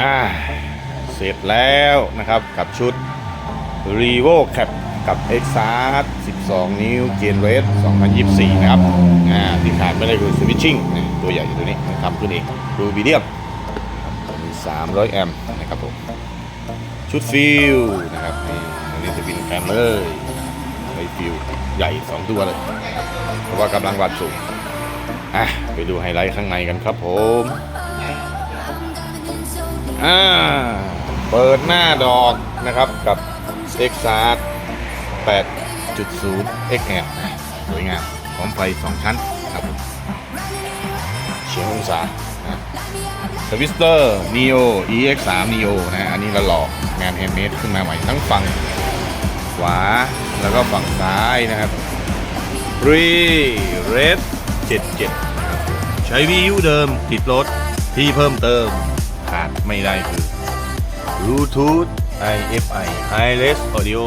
อ่าเสร็จแล้วนะครับกับชุด r e v o Cap กับ e x a r 12 นิ้ว Gen Red 2024 นะครับอ่าที่ขาดไม่ได้คือ Switching นะตัวใหญ่ตัวนี้ทำขึ้นเองดูบีเดียมมี300 แอมป์นะครับผมชุดฟิลนะครับนี่อันนี้จะเป็นการเลยไอฟิลใหญ่ 2 ตัวเลย เพราะว่ากำลังวัดสูงอะไปดูไฮไลท์ข้างในกันครับผม อ่า เปิดหน้าดอกนะครับกับ x r 8.0 XL นสวยงามพร้อมไฟ 2 ชั้นครับเฉียงองศาสวิสเตอร์ Neo EX 3 Neo นะ อันนี้ละหลอกงานแฮนด์เมดขึ้นมาใหม่ทั้งฝั่งขวาแล้วก็ฝั่งซ้ายนะครับรีเรด77 ใช้วิวเดิมติดรถที่เพิ่มเติม ขาดไม่ได้คือ Bluetooth IFI Wireless Audio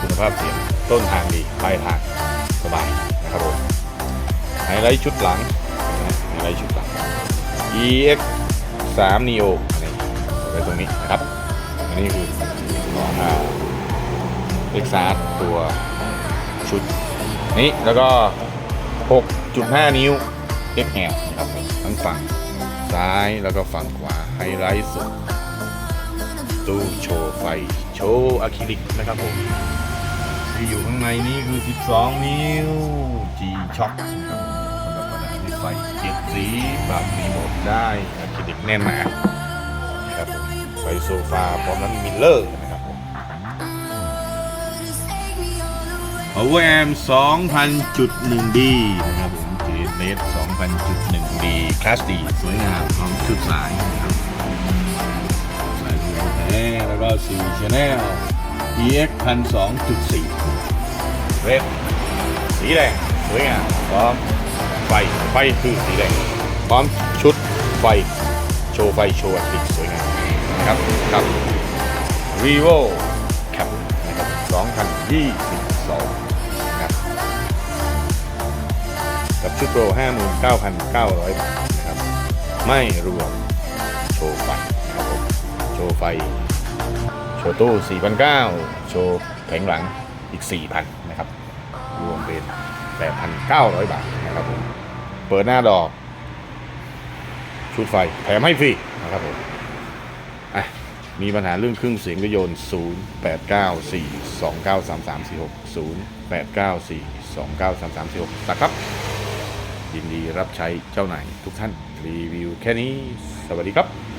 คุณภาพเสียงต้นทางดีปลายทางสบายนะครับผมไฮไลท์ชุดหลังไฮไลท์ชุดหลัง EX 3 Neo อันนี้ไว้ตรงนี้นะครับ อันนี้คือของอ่า X R ตัวชุดนี้แล้วก็ 6.5 นิ้ว XL นะครับทั้งฝั่ง ซ้ายแล้วก็ฝั่งขวาไฮไลท์สุดตู้โชว์ไฟ โชว์อะคริลิกนะครับผมที่อยู่ข้างในนี้คือ 12 นิ้ว G Shock นะครับผมสำหรับประดับด้วยไฟเจ็ดสีปรับรีโมทได้อะคริลิกแน่นหนานะครับผมไฟโซฟาพร้อมนั้นมิลเลอร์นะครับผม Power Amp 2,000.1D นะครับผม g n e t 2,000.1D คลาสดีสวยงามพร้อมชุดสายนะครับสายดูแท้แล้วก็4 Channel EX 1,2.4เรดสีแดง สวยงามพร้อมไฟ ไฟคือสีแดงพร้อมชุดไฟ โชว์ไฟ โชว์อัติสวยงามนะครับกับ Vivo Cap นะครับ2022 กับชุดโปร 59,900 บาทนะครับ ไม่รวมโชว์ไฟนะครับผมโชว์ไฟ โชว์ตู้ 4,900 โชว์แผงหลังอีก 4,000 นะครับ รวมเป็น 8,900 บาทนะครับผม เปิดหน้าดอก ชุดไฟแถมให้ฟรีนะครับผมอะมีปัญหาเรื่องเครื่องเสียงก็โยน 0 8 9 4 2 9 3 3 4 6 0 8 9 4 2 9 3 3 4 6นะครับ ยินดีรับใช้เจ้านายทุกท่านรีวิวแค่นี้ สวัสดีครับ